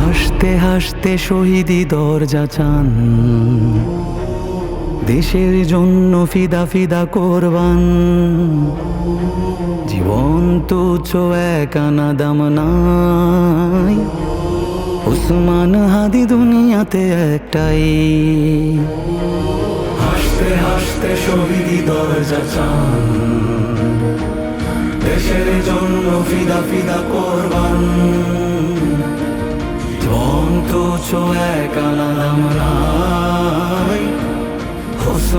হাসতে হাসতে শহীদি দরজা চান। দেশের জন্য ফিদা ফিদা করবান। জীবন তুচ্ছ এক আনা দাম নাই। উসমান হাদি দুনিয়াতে একটাই। হাসতে হাসতে শহীদি দরজা চান। দেশের জন্য ফিদা ফিদা করবান। তুচ্ছ এক আলাদাম নাই।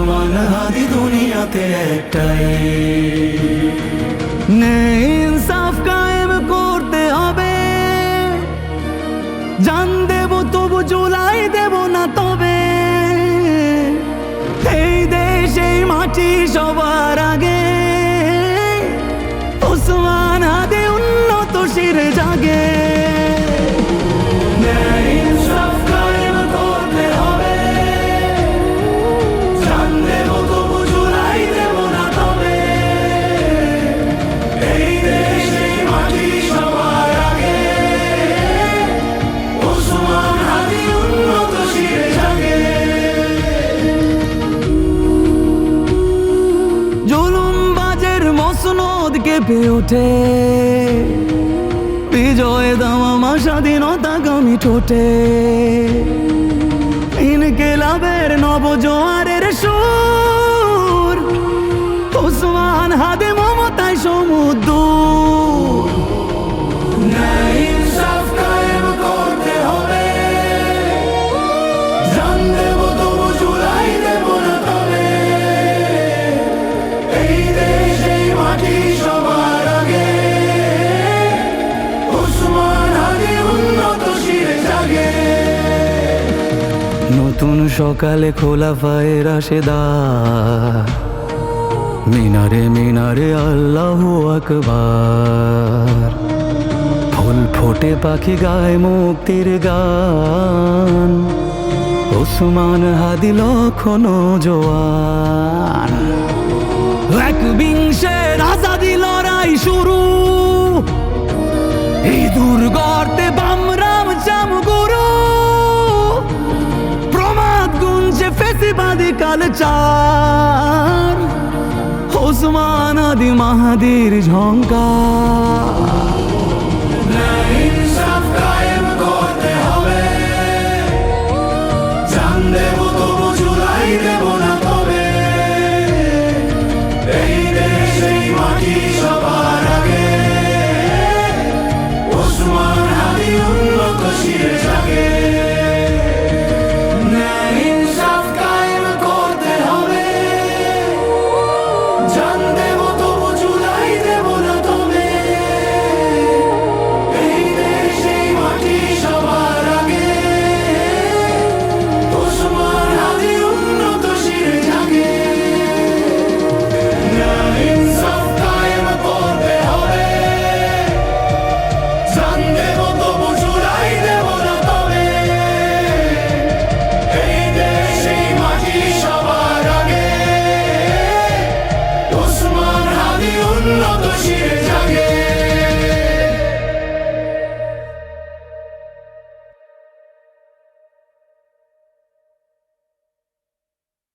ওসমান হাদি দুনিয়াতে একটাই। ন্যায় ইনসাফ কায়েম করতে হবে। জান দেব, তবু জুলাই দেব না তবে। এই দেশ, এই মাটি সবার কেঁপে ওঠে। বিজয় দাম আমার স্বাধীনতা গামি ঠোঁটে। ইনকেলাবের নবজোয়ারের সুর। ওসমান হাতে মমতায় সমুদ্র। নতুন সকালে খোলা ফায়ের আসেদা মিনারে মিনারে আল্লাহ আকবার। ফুল ফোটে পাখি গায় মুক্তির গান। ওসমান হাদি লক্ষণ জোয়ান। এক ফেসিবাদী কালচার ওসমান আদি মাহাদির ঝঙ্কার